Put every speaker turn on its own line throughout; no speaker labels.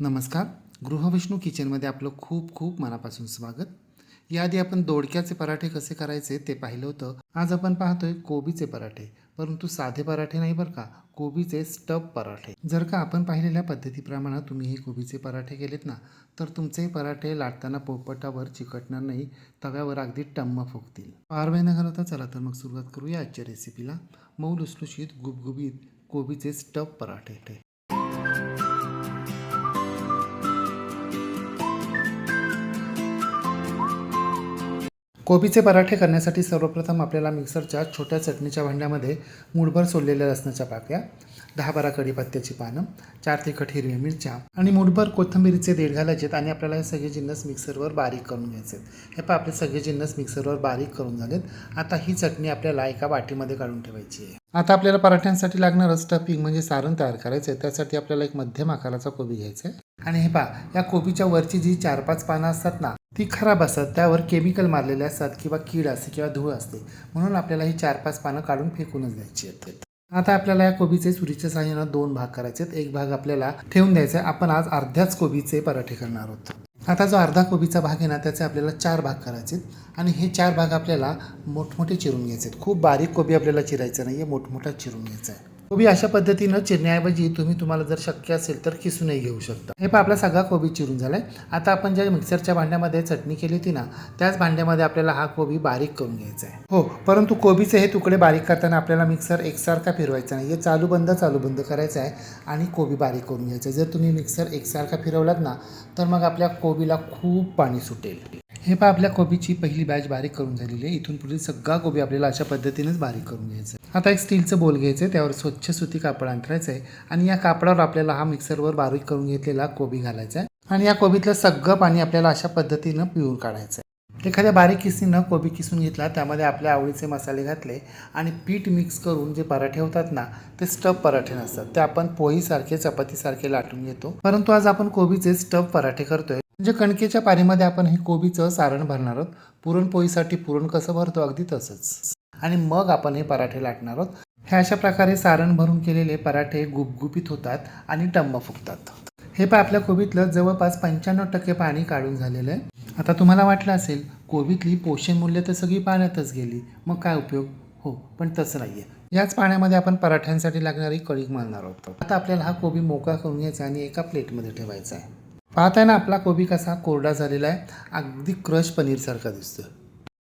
नमस्कार. गृहविष्णू किचनमध्ये आपलं खूप खूप मनापासून स्वागत. याआधी आपण दोडक्याचे पराठे कसे करायचे ते पाहिलं होतं. आज आपण पाहतोय कोबीचे पराठे. परंतु साधे पराठे नाही बरं का कोबीचे स्टब पराठे. जर का आपण पाहिलेल्या पद्धतीप्रमाणे तुम्ही हे कोबीचे पराठे केलेत ना तर तुमचे पराठे लाटताना पोपटावर चिकटणार नाही तव्यावर अगदी टम्म फुगतील. फार वेळ न घालवता चला तर मग सुरुवात करूया आजच्या रेसिपीला मऊ लुसलुशीत गुबगुबीत कोबीचे स्टब पराठे. कोबीचे पराठे करण्यासाठी सर्वप्रथम आपल्याला मिक्सरच्या छोट्या चटणीच्या भांड्यामध्ये मुठभर सोललेल्या लसणाच्या पाकळ्या दहा बारा कढीपत्त्याची पानं चार तिखट हिरव्या मिरच्या आणि मुठभर कोथंबीरीचे देठ घालायचेत आणि आपल्याला हे सगळे जिन्नस मिक्सरवर बारीक करून घ्यायचे हे पहा आपले सगळे जिन्नस मिक्सरवर बारीक करून झालेत. आता ही चटणी आपल्याला एका वाटीमध्ये काढून ठेवायची आहे. आता आपल्याला पराठ्यांसाठी लागणारं स्टफिंग म्हणजे सारण तयार करायचं आहे त्यासाठी आपल्याला एक मध्यम आकाराचा कोबी घ्यायचा आहे आणि हे पहा या कोबीच्या वरची जी चार पाच पानं असतात ना ती खराब असतात त्यावर केमिकल मारलेले असतात किंवा कीड असते किंवा धूळ असते. म्हणून आपल्याला ही चार पाच पानं काढून फेकूनच द्यायची आहेत आता आपल्याला या कोबीचे सुरीच्या साह्यानं दोन भाग करायचे आहेत. एक भाग आपल्याला ठेवून द्यायचा आहे. आपण आज अर्ध्याच कोबीचे पराठे करणार आहोत. आता जो अर्धा कोबीचा भाग आहे ना त्याचे आपल्याला चार भाग करायचे आहेत. आणि हे चार भाग आपल्याला मोठमोठे चिरून घ्यायचे आहेत. खूप बारीक कोबी आपल्याला चिरायचं नाही आहे मोठमोठा चिरून घ्यायचा आहे. कोबी अशा पद्धतीनं चिरण्याऐवजी तुम्ही तुम्हाला जर शक्य असेल तर किसूनही घेऊ शकता. हे पण आपला सगळा कोबी चिरून झालाय. आता आपण ज्या मिक्सरच्या भांड्यामध्ये चटणी केली होती ना त्याच भांड्यामध्ये आपल्याला हा कोबी बारीक करून घ्यायचा आहे. हो परंतु कोबीचे हे तुकडे बारीक करताना आपल्याला मिक्सर एकसारखा फिरवायचा नाही. हे चालू बंद चालू बंद करायचं आहे आणि कोबी बारीक करून घ्यायचं आहे. जर तुम्ही मिक्सर एकसारखा फिरवलात ना तर मग आपल्या कोबीला खूप पाणी सुटेल. हे पहा आपल्या कोबीची पहिली बॅच बारीक करून झालेली आहे. इथून पुढे सगळा कोबी आपल्याला अशा पद्धतीनेच बारीक करून घ्यायचं आहे. आता एक स्टीलचं बोल घ्यायचं आहे. त्यावर स्वच्छ सुती कापड अंतरायचं आहे. आणि या कापडावर आपल्याला हा मिक्सरवर बारीक करून घेतलेला कोबी घालायचा आहे. आणि या कोबीतलं सगळं पाणी आपल्याला अशा पद्धतीनं पिऊन काढायचं आहे. एखाद्या बारीक किसनीनं कोबी किसून घेतला त्यामध्ये आपल्या आवडीचे मसाले घातले आणि पीठ मिक्स करून जे पराठे होतात ना ते स्टफ पराठे नसतात. ते आपण पोळीसारखे चपातीसारखे लाटून घेतो. परंतु आज आपण कोबीचे स्टफ पराठे करतोय. म्हणजे कणकेच्या पाण्यामध्ये आपण हे कोबीचं सारण भरणार आहोत. पुरणपोळीसाठी पुरण कसं भरतो अगदी तसंच. आणि मग आपण हे पराठे लाटणार आहोत. हे अशा प्रकारे सारण भरून केलेले पराठे गुपगुपीत होतात आणि टम्म फुगतात. हे पण आपल्या कोबीतलं जवळपास पंच्याण्णव टक्के पाणी काढून झालेलं आहे. आता तुम्हाला वाटलं असेल कोबीतली पोषण मूल्य तर सगळी पाण्यातच गेली. मग काय उपयोग? हो पण तसं नाही आहे याच पाण्यामध्ये आपण पराठ्यांसाठी लागणारी कणिक मारणार आहोत. आता आपल्याला हा कोबी मोकळा करून घ्यायचा आणि एका प्लेटमध्ये ठेवायचा आहे. पाहताय ना आपला कोबी कसा कोरडा झालेला आहे. अगदी क्रश पनीरसारखा दिसतो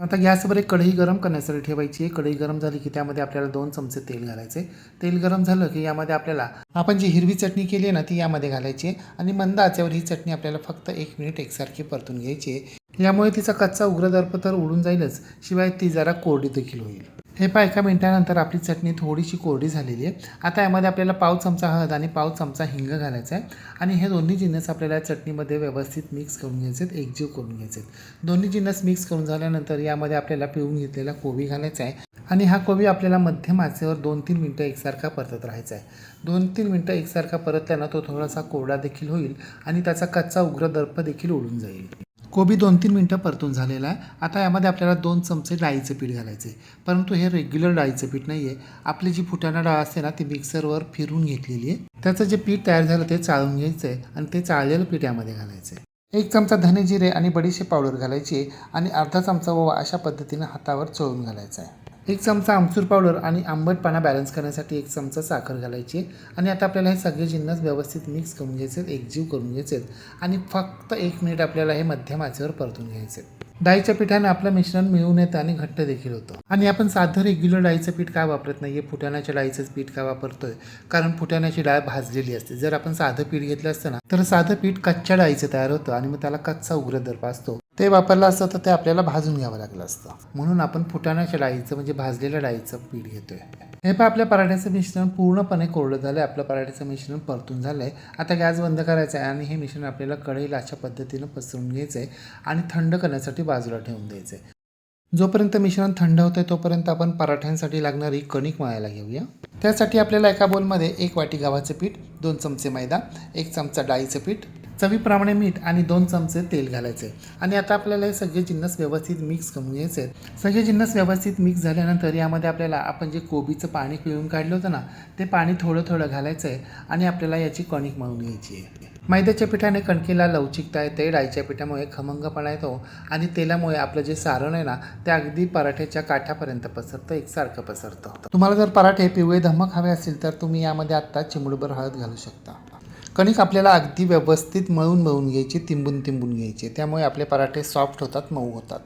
आता गॅसवर एक कढई गरम करण्यासाठी ठेवायची आहे. कढई गरम झाली की त्यामध्ये आपल्याला दोन चमचे तेल घालायचे. तेल गरम झालं की यामध्ये आपल्याला आपण जी हिरवी चटणी केली आहे ना ती यामध्ये घालायची आहे. आणि मंद आचेवर ही चटणी आपल्याला फक्त एक मिनिट एकसारखी परतून घ्यायची आहे. यामुळे तिचा कच्चा उग्रदर्प तर उडून जाईलच. शिवाय ती जरा कोरडी देखील होईल. हे पहा एका मिनिटानंतर आपली चटणी थोडीशी कोरडी झालेली आहे. आता यामध्ये आपल्याला पाव चमचा हळद आणि पाव चमचा हिंग घालायचा आहे. आणि हे दोन्ही जिन्नस आपल्याला चटणीमध्ये व्यवस्थित मिक्स करून घ्यायचे आहेत एकजीव करून घ्यायचे आहेत दोन्ही जिन्नस मिक्स करून झाल्यानंतर यामध्ये आपल्याला पिळून घेतलेला कोबी घालायचा आहे. आणि हा कोबी आपल्याला मध्यम आचेवर दोन तीन मिनटं एकसारखा परतत राहायचा आहे. दोन तीन मिनटं एकसारखा परतल्यानं तो थोडासा कोरडा देखील होईल आणि त्याचा कच्चा उग्र दर्प देखील उडून जाईल. कोबी दोन तीन मिनटं परतून झालेला आहे. आता यामध्ये आपल्याला दोन चमचे डाळीचं पीठ घालायचं आहे. परंतु हे रेग्युलर डाळीचं पीठ नाही आहे. आपली जी फुटाणा डाळ असते ना ती मिक्सरवर फिरून घेतलेली आहे. त्याचं जे पीठ तयार झालं ते चाळून घ्यायचं आहे आणि ते चाळलेलं पीठ यामध्ये घालायचं आहे. एक चमचा धने जिरे आणि बडीशेप पावडर घालायची आहे आणि अर्धा चमचा ओवा अशा पद्धतीनं हातावर चोळून घालायचा आहे. एक चमचा आमचूर पावडर आणि आंबटपणा बॅलन्स करण्यासाठी एक चमचा साखर घालायची. आहे आणि आता आपल्याला हे सगळे जिन्नस व्यवस्थित मिक्स करून घ्यायचे एकजीव करून घ्यायचे आहेत. आणि फक्त एक मिनिट आपल्याला हे मध्यम आचेवर परतून घ्यायचे डाळीच्या पिठाने आपलं मिश्रण मिळून येतं आणि घट्ट देखील होतं. आणि आपण साधं रेग्युलर डाळीचं पीठ का वापरत नाही आहे फुटाण्याच्या डाळीचंच पीठ का वापरतोय? कारण फुटाण्याची डाळ भाजलेली असते. जर आपण साधं पीठ घेतलं असतं ना तर साधं पीठ कच्च्या डाळीचं तयार होतं आणि मग त्याला कच्चा उग्र दर्प असतो. ते वापरलं असतं तर ते आपल्याला भाजून घ्यावं लागलं असतं. म्हणून आपण फुटाण्याच्या डाळीचं म्हणजे भाजलेल्या डाळीचं पीठ घेतोय. हे पण आपल्या पराठ्याचं मिश्रण पूर्णपणे कोरडं झालं आहे आपलं पराठ्याचं मिश्रण परतून झालं आहे आता गॅस बंद करायचा आहे आणि हे मिश्रण आपल्याला कढईला अशा पद्धतीनं पसरून घ्यायचं आहे आणि थंड करण्यासाठी बाजूला ठेवून द्यायचं आहे जोपर्यंत मिश्रण थंड होतं आहे तोपर्यंत आपण पराठ्यांसाठी लागणारी कणिक मळायला घेऊया. त्यासाठी आपल्याला एका बोलमध्ये एक वाटी गव्हाचं पीठ दोन चमचे मैदा एक चमचा डाळीचं पीठ चवीप्रमाणे मीठ आणि दोन चमचे तेल घालायचे. आणि आता आपल्याला हे सगळे जिन्नस व्यवस्थित मिक्स करून घ्यायचे आहेत. सगळे जिन्नस व्यवस्थित मिक्स झाल्यानंतर यामध्ये आपल्याला आपण जे कोबीचं पाणी पिळून काढलं होतं ना ते पाणी थोडं थोडं घालायचं आहे आणि आपल्याला याची कणिक मळून घ्यायची आहे. मैद्याच्या पिठाने कणकेला लवचिकता येते डाळीच्या पिठामुळे खमंगपणा येतो आणि तेलामुळे आपलं जे सारण आहे ना ते अगदी पराठ्याच्या काठापर्यंत पसरतं एकसारखं पसरतं. तुम्हाला जर पराठे पिवळे धमक हवे असतील तर तुम्ही यामध्ये आत्ता चिमुडभर हळद घालू शकता. कणिक आपल्याला अगदी व्यवस्थित मळून मळून घ्यायची तिंबून तिंबून घ्यायची. त्यामुळे आपले पराठे सॉफ्ट होतात मऊ होतात.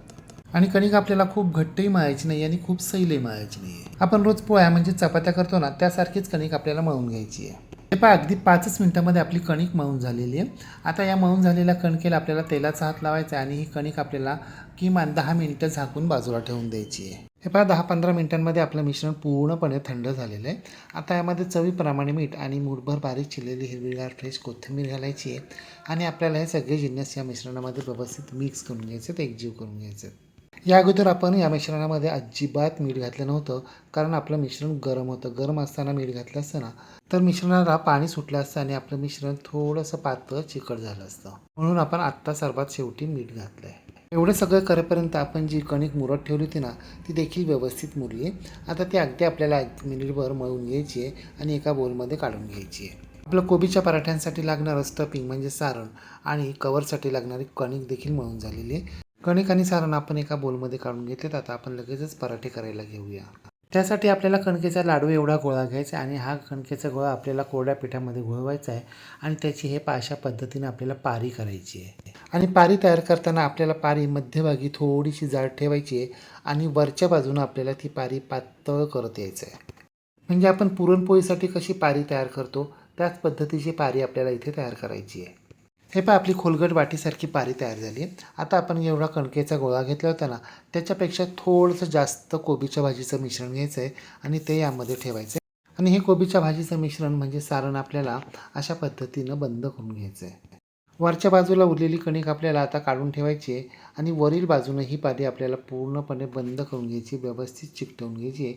आणि कणिक आपल्याला खूप घट्टही मळायची नाही आणि खूप सैलही मळायची नाही आपण रोज पोळ्या म्हणजे चपात्या करतो ना त्यासारखीच कणिक आपल्याला मळून घ्यायची आहे. हे पहा अगदी पाचच मिनटामध्ये आपली कणिक मळून झालेली आहे. आता या मळून झालेल्या कणकेला आपल्याला तेलाचा हात लावायचा आहे आणि ही कणिक आपल्याला किमान दहा मिनिटं झाकून बाजूला ठेवून द्यायची आहे. हे पहा दहा पंधरा मिनिटांमध्ये आपलं मिश्रण पूर्णपणे थंड झालेलं आहे. आता यामध्ये चवीप्रमाणे मीठ आणि मूठभर बारीक चिरलेली हिरवीगार फ्रेश कोथिंबीर घालायची आहे आणि आपल्याला हे सगळे जिन्नस या मिश्रणामध्ये व्यवस्थित मिक्स करून घ्यायचे आहेत एकजीव करून घ्यायचे आहेत. या अगोदर आपण या मिश्रणामध्ये अजिबात मीठ घातलं नव्हतं कारण आपलं मिश्रण गरम होतं. गरम असताना मीठ घातलं असतं ना तर मिश्रणाला पाणी सुटलं असतं आणि आपलं मिश्रण थोडंसं पातळ चिकट झालं असतं. म्हणून आपण आत्ता सर्वात शेवटी मीठ घातलं आहे एवढं सगळं करेपर्यंत आपण जी कणिक मुरत ठेवली होती ना ती देखील व्यवस्थित मुरली. आहे आता ती अगदी आपल्याला एक मिनिटभर मळून घ्यायची आहे आणि एका बोलमध्ये काढून घ्यायची आहे. आपलं कोबीच्या पराठ्यांसाठी लागणारं स्टफिंग म्हणजे सारण आणि कवरसाठी लागणारी कणिक देखील मळून झालेली आहे. कणिक आणि सारण आपण एका बोलमध्ये काढून घेतलेत. आता आपण लगेचच पराठे करायला घेऊया. त्यासाठी आपल्याला कणकेचा लाडू एवढा गोळा घ्यायचा आहे आणि हा कणकेचा गोळा आपल्याला कोरड्या पिठामध्ये घोळवायचा आहे आणि त्याची हे अशा पद्धतीने आपल्याला पारी करायची आहे. आणि पारी तयार करताना आपल्याला पारी मध्यभागी थोडीशी जाड ठेवायची आहे आणि वरच्या बाजूनं आपल्याला ती पारी पातळ करत यायचं आहे. म्हणजे आपण पुरणपोळीसाठी कशी पारी तयार करतो त्याच पद्धतीची पारी आपल्याला इथे तयार करायची आहे. हे पहा आपली खोलगट वाटीसारखी पारी तयार झाली आहे. आता आपण एवढा कणकेचा गोळा घेतला होता ना त्याच्यापेक्षा थोडंसं जास्त कोबीच्या भाजीचं मिश्रण घ्यायचं आहे आणि ते यामध्ये ठेवायचं आहे. आणि हे कोबीच्या भाजीचं मिश्रण म्हणजे सारण आपल्याला अशा पद्धतीनं बंद करून घ्यायचं आहे. वरच्या बाजूला उरलेली कणिक आपल्याला आता काढून ठेवायची आहे आणि वरील बाजूनं ही पारी आपल्याला पूर्णपणे बंद करून घ्यायची व्यवस्थित चिकटवून घ्यायची आहे.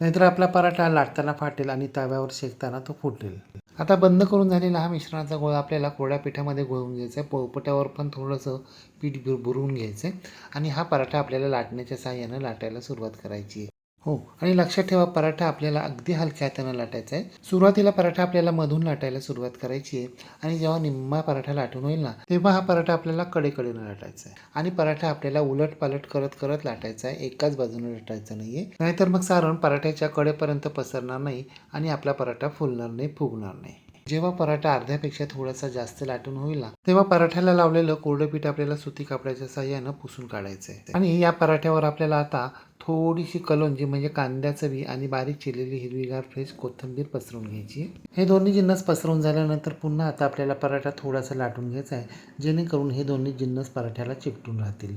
नाहीतर आपला पराठा लाटताना फाटेल आणि तव्यावर शेकताना तो फुटेल. आता बंद करून झालेला हा मिश्रणाचा गोळा आपल्याला कोरड्या पिठामध्ये गोळून घ्यायचा आहे. पोपट्यावर पण थोडंसं पीठ बुर घ्यायचं आहे. आणि हा पराठा आपल्याला लाटण्याच्या साहाय्यानं लाटायला सुरुवात करायची आहे. हो आणि लक्षात ठेवा पराठा आपल्याला अगदी हलक्या हातानं लाटायचा आहे. सुरुवातीला पराठा आपल्याला मधून लाटायला सुरुवात करायची आहे. आणि जेव्हा निम्मा पराठा लाटून होईल ना तेव्हा हा पराठा आपल्याला कडेकडेनं लाटायचा आहे. आणि पराठा आपल्याला उलट पालट करत करत लाटायचा आहे. एकाच बाजूने लाटायचा नाहीये. नाहीतर मग सारण पराठ्याच्या कडेपर्यंत पसरणार नाही आणि आपला पराठा फुलणार नाही फुगणार नाही. जेव्हा पराठा अर्ध्यापेक्षा थोडासा जास्त लाटून होईल ना तेव्हा पराठ्याला लावलेलं कोरडं पीठ आपल्याला सुती कापडाच्या साह्यानं पुसून काढायचं आहे आणि या पराठ्यावर आपल्याला आता थोडीशी कलोंजी म्हणजे कांद्याचं बी आणि बारीक चिरलेली हिरवीगार फ्रेश कोथिंबीर पसरवून घ्यायची. हे दोन्ही जिन्नस पसरवून झाल्यानंतर पुन्हा आता आपल्याला पराठा थोडासा लाटून घ्यायचा आहे जेणेकरून हे दोन्ही जिन्नस पराठ्याला चिकटून राहतील.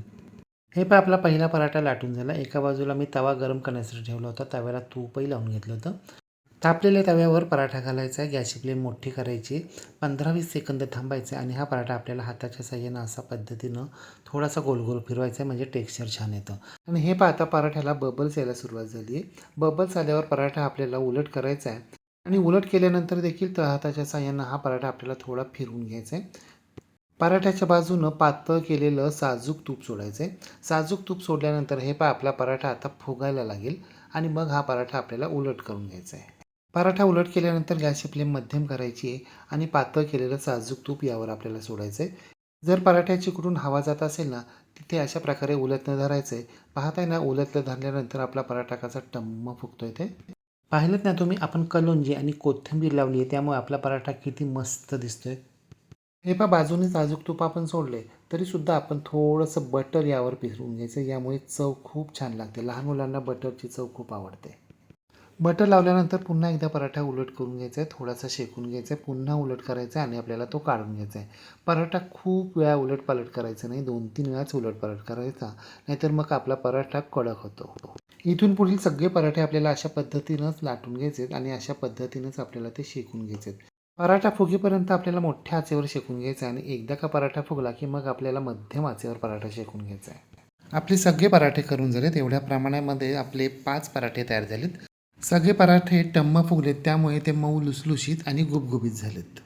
हे पण आपला पहिला पराठा लाटून झाला. एका बाजूला मी तवा गरम करण्यासाठी ठेवला होता. तव्याला तूपही लावून घेतलं होतं. तापलेल्या तव्यावर पराठा घालायचा आहे गॅसची फ्लेम मोठी करायची पंधरा वीस सेकंद थांबायचे आणि हा पराठा आपल्याला हाताच्या साह्यानं असा पद्धतीनं थोडासा गोल गोल फिरवायचा आहे म्हणजे टेक्स्चर छान येतं. आणि हे पाहता पराठ्याला बबल्स यायला सुरुवात झाली आहे. बबल्स आल्यावर पराठा आपल्याला उलट करायचा आहे. आणि उलट केल्यानंतर देखील तळहाताच्या साह्यानं हा पराठा आपल्याला थोडा फिरवून घ्यायचा आहे. पराठ्याच्या बाजूनं पातळ केलेलं साजूक तूप सोडायचं आहे. साजूक तूप सोडल्यानंतर हे पा आपला पराठा आता फुगायला लागेल आणि मग हा पराठा आपल्याला उलट करून घ्यायचा आहे. पराठा उलट केल्यानंतर गॅसची फ्लेम मध्यम करायची आहे आणि पातळ केलेलं साजूक तूप यावर आपल्याला सोडायचं आहे जर पराठ्याची कुठून हवा जात असेल ना तिथे अशा प्रकारे उलटनं धरायचं आहे पाहताय ना उलटलं धरल्यानंतर आपला पराठा कसा टम्म फुगतोय ते. पाहिलं ना तुम्ही आपण कलोंजी आणि कोथिंबीर लावली आहे त्यामुळे आपला पराठा किती मस्त दिसतोय. हे पा बाजूने साजूक तूप आपण सोडले तरीसुद्धा आपण थोडंसं बटर यावर पिसरून घ्यायचं यामुळे चव खूप छान लागते. लहान मुलांना बटरची चव खूप आवडते. बटर लावल्यानंतर पुन्हा एकदा पराठा उलट करून घ्यायचा आहे थोडासा शेकून घ्यायचा आहे पुन्हा उलट करायचा आहे आणि आपल्याला तो काढून घ्यायचा आहे. पराठा खूप वेळा उलट पालट करायचा नाही दोन तीन वेळाच उलट पालट करायचा नाहीतर मग आपला पराठा कडक होतो. इथून पुढील सगळे पराठे आपल्याला अशा पद्धतीनंच लाटून घ्यायचे आहेत आणि अशा पद्धतीनंच आपल्याला ते शेकून घ्यायचे आहेत पराठा फुगेपर्यंत आपल्याला मोठ्या आचेवर शेकून घ्यायचा आहे आणि एकदा का पराठा फुगला की मग आपल्याला मध्यम आचेवर पराठा शेकून घ्यायचा आहे. आपले सगळे पराठे करून झालेत एवढ्या प्रमाणामध्ये आपले पाच पराठे तयार झालेत. सगळे पराठे टम्म फुगलेत त्यामुळे ते मऊ लुसलुशीत आणि गुबगुबीत झालेत.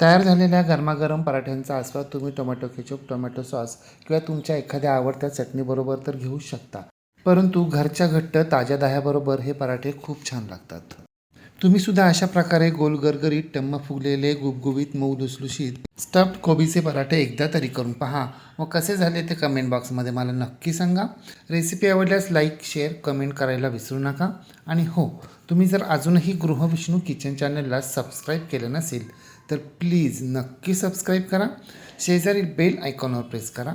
तयार झालेल्या गरमागरम पराठ्यांचा आस्वाद तुम्ही टोमॅटो केचप टोमॅटो सॉस किंवा तुमच्या एखाद्या आवडत्या चटणीबरोबर तर घेऊ शकता. परंतु घरच्या घट्ट ताज्या दह्याबरोबर हे पराठे खूप छान लागतात. तुम्ही सुद्धा अशा प्रकारे गोल गरगरीत टम्म फुगलेले गुबगुबीत मऊ लुसलुशीत स्टफ्ड कोबीचे पराठे एकदा तरी करून पहा. व कसे झाले ते कमेंट बॉक्समध्ये मला नक्की सांगा. रेसिपी आवडल्यास लाईक शेअर कमेंट करायला विसरू नका. आणि हो तुम्ही जर अजूनही गृहविष्णू किचन चॅनलला सबस्क्राईब केलं नसेल तर प्लीज नक्की सबस्क्राईब करा. शेजारील बेल आयकॉनवर प्रेस करा.